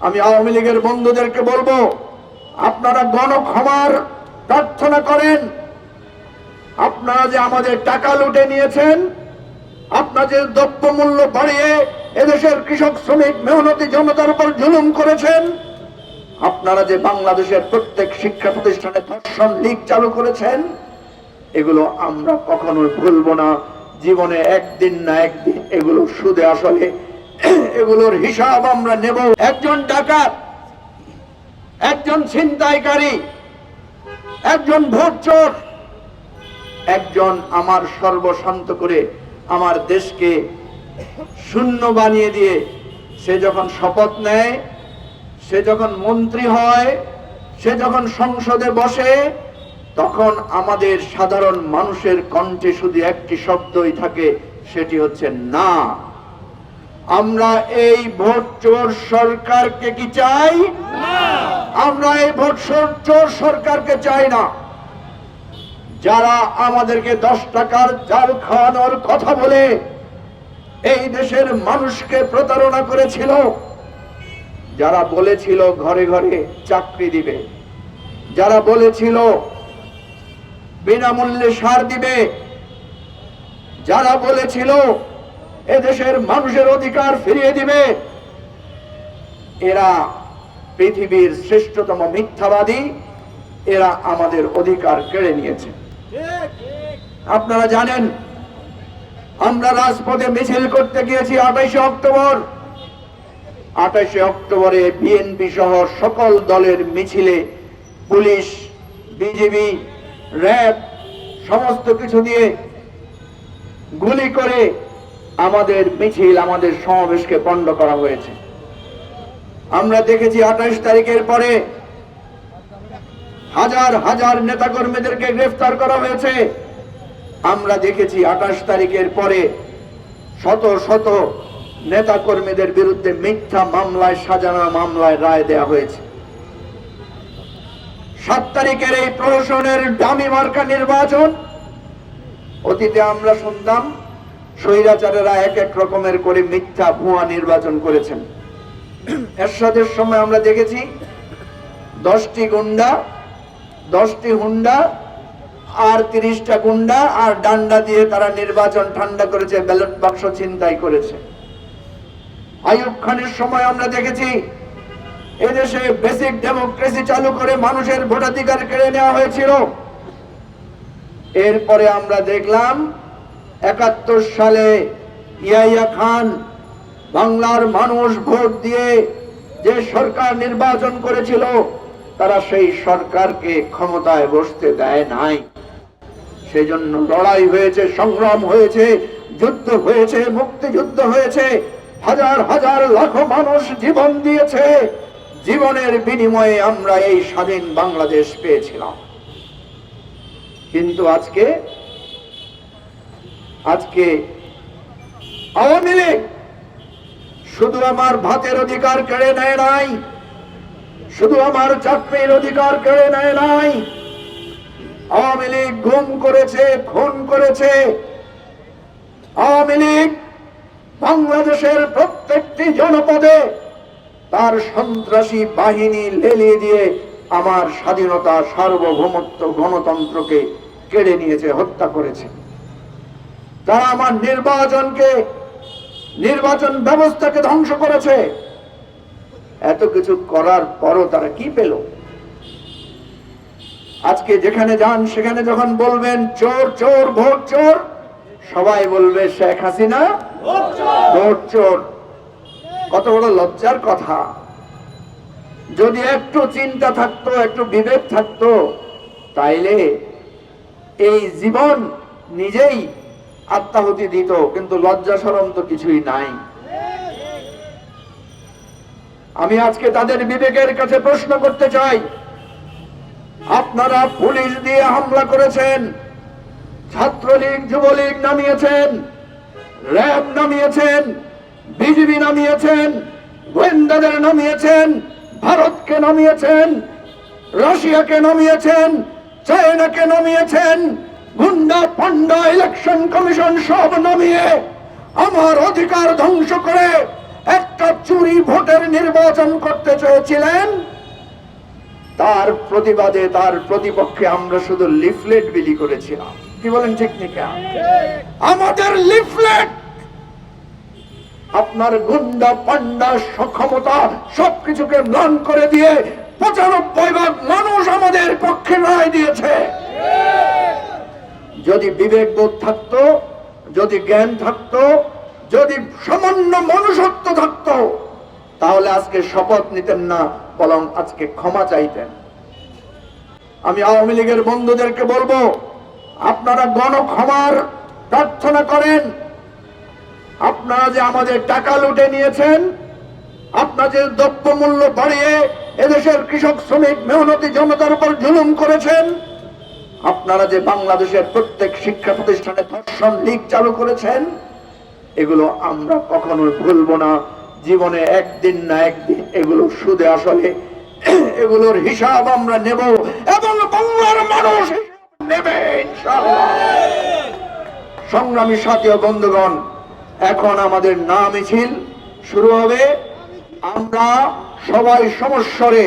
আমি আওয়ামী লীগের বন্ধুদেরকে বলব, আপনারা গণক্ষমার প্রার্থনা করেন। আপনারা যে আমাদের টাকা লুটে নিয়েছেন আপনাদের দ্রব্যমূল্য বাড়িয়ে এদেশের কৃষক, শ্রমিক, মেহনতি জনতার উপর জুলুম করেছেন, আপনারা যে বাংলাদেশের প্রত্যেক শিক্ষা প্রতিষ্ঠানে ধর্ষণ লীগ চালু করেছেন, এগুলো আমরা কখনোই ভুলবো না। জীবনে একদিন না একদিন এগুলো সুদে আসলে এগুলোর হিসাব আমরা নেব। একজন ডাকাত, একজন ছিনতাইকারী, একজন ভোট চোর একজন আমার সর্বশান্ত করে আমার দেশকে শূন্য বানিয়ে দিয়ে সে যখন শপথ নেয়, সে যখন মন্ত্রী হয়, সে যখন সংসদে বসে, তখন আমাদের সাধারণ মানুষের কণ্ঠে শুধু একটি শব্দই থাকে, সেটি হচ্ছে না। আমরা এই ভোট চোর সরকারকে কি চাই? আমরা এই ভোট চোর- সরকারকে চাই না। যারা আমাদেরকে দশ টাকার চাল খাওয়ানোর কথা বলে এই দেশের মানুষকে প্রতারণা করেছিল যারা বলেছিল ঘরে ঘরে চাকরি দিবে যারা বলেছিল বিনামূল্যে সার দিবে যারা বলেছিল এদেশের মানুষের অধিকার ফিরিয়ে দিবে। এরা পৃথিবীর শ্রেষ্ঠতম মিথ্যাবাদী। এরা আমাদের অধিকার কেড়ে নিয়েছে। আপনারা জানেন, আমরা রাজপথে মিছিল করতে গিয়েছি আঠাইশে অক্টোবর। আঠাইশে অক্টোবরে বিএনপি সহ সকল দলের মিছিলে পুলিশ, বিজিবি, র্যাব, সমস্ত কিছু দিয়ে গুলি করে আমাদের মিছিল, আমাদের সমাবেশকে পণ্ড করা হয়েছে। আমরা দেখেছি আঠাশ তারিখের পরে হাজার হাজার নেতাকর্মীদেরকে গ্রেফতার করা হয়েছে। আমরা দেখেছি আঠাশ তারিখের পরে শত শত নেতাকর্মীদের বিরুদ্ধে মিথ্যা মামলায় সাজানো মামলায় রায় দেয়া হয়েছে। সাত তারিখের এই প্রহসনের দামি মার্কা নির্বাচন, অতীতে আমরা শুনতাম স্বৈরাচারেরা এক এক রকমের করে মিথ্যা ভুয়া নির্বাচন করেছেন। এরশাদের সময় আমরা দেখেছি দশটি গুন্ডা, দশটি হুন্ডা, আর তিরিশটা গুন্ডা, আর ডান্ডা দিয়ে তারা নির্বাচন ঠান্ডা করেছে, ব্যালট বাক্স ছিনতাই করেছে। আইয়ুব খানের সময় আমরা দেখেছি, এদেশে বেসিক ডেমোক্রেসি চালু করে মানুষের ভোটাধিকার কেড়ে নেওয়া হয়েছিল। এরপরে আমরা দেখলাম একাত্তর সালে ইয়াইয়া খান বাংলার মানুষ ভোট দিয়ে যে সরকার নির্বাচন করেছিল, তারা সেই সরকারকে ক্ষমতায় বসতে দেয় নাই। সেই জন্য লড়াই হয়েছে, সংগ্রাম হয়েছে, যুদ্ধ হয়েছে, মুক্তিযুদ্ধ হয়েছে। হাজার হাজার লাখো মানুষ জীবন দিয়েছে। জীবনের বিনিময়ে আমরা এই স্বাধীন বাংলাদেশ পেয়েছিলাম। কিন্তু আজকে আজকে আওয়ামী লীগ শুধু আমার ভাতের অধিকার কেড়ে নেয় নাই, শুধু আমার চাকরির অধিকার কেড়ে নেয় নাই। আওয়ামী লীগ গুম করেছে, খুন করেছে। আওয়ামী লীগ বাংলাদেশের প্রত্যেকটি জনপদে তার সন্ত্রাসী বাহিনী লেলিয়ে দিয়ে আমার স্বাধীনতা সার্বভৌমত্ব গণতন্ত্রকে কেড়ে নিয়েছে, হত্যা করেছে। তারা আমার নির্বাচনকে, নির্বাচন ব্যবস্থাকে ধ্বংস করেছে। এত কিছু করার পরও তারা কি পেল? আজকে যেখানে যান, সেখানে যখন বলবেন, চোর চোর, ভোট চোর, সবাই বলবে, শেখ হাসিনা, ভোট চোর। কত বড় লজ্জার কথা। যদি একটু চিন্তা থাকতো, একটু বিবেক থাকতো, তাইলে এই জীবন নিজেই আত্মাহুতি দিত, কিন্তু লজ্জা সরম তো কিছুই নাই। আমি আজকে তাদের বিবেকের কাছে প্রশ্ন করতে চাই। আপনারা পুলিশ দিয়ে হামলা করেছেন, ছাত্রলীগ, যুবলীগ নামিয়েছেন, র্যাব নামিয়েছেন, বিজিবি নামিয়েছেন, গোয়েন্দাদের নামিয়েছেন, ভারতকে নামিয়েছেন, রাশিয়াকে নামিয়েছেন, চায়নাকে নামিয়েছেন গুন্ডা পান্ডা ইলেকশন কমিশন সব নামিয়ে আমার অধিকার ধ্বংস করে একটা চুরি ভোটের নির্বাচন করতে চেয়েছিলেন। তার প্রতিবাদে, তার প্রতিপক্ষে আমরা শুধু লিফলেট বিলি করেছিলাম। কি বলেন ঠিক নিকা আমাদের লিফলেট আপনার গুন্ডা পান্ডা সক্ষমতা সবকিছুকে ম্লান করে দিয়ে পঁচানব্বই ভাগ মানুষ আমাদের পক্ষে রায় দিয়েছে। যদি বিবেক বোধ থাকতো, যদি জ্ঞান থাকতো, যদি সামান্য মনুষ্যত্ব থাকতো, তাহলে আজকে শপথ নিতেন না, বরং আজকে ক্ষমা চাইতেন। আমি আওয়ামী লীগের বন্ধুদেরকে বলব, আপনারা গণক্ষমার প্রার্থনা করেন। আপনারা যে আমাদের টাকা লুটে নিয়েছেন, আপনারা যে দ্রব্যমূল্য বাড়িয়ে এদেশের কৃষক শ্রমিক মেহনতি জনতার উপর জুলুম করেছেন আপনারা যে বাংলাদেশের প্রত্যেক শিক্ষা প্রতিষ্ঠানে ধর্ষণ লীগ চালু করেছেন, এগুলো আমরা কখনোই ভুলবো না। জীবনে একদিন না একদিন এগুলো সুদে আসলে এগুলোর হিসাব আমরা নেব এবং বাংলার মানুষ নেবে সংগ্রামী সাথী বন্ধুগণ, এখন আমাদের না মিছিল শুরু হবে। আমরা সবাই সমস্বরে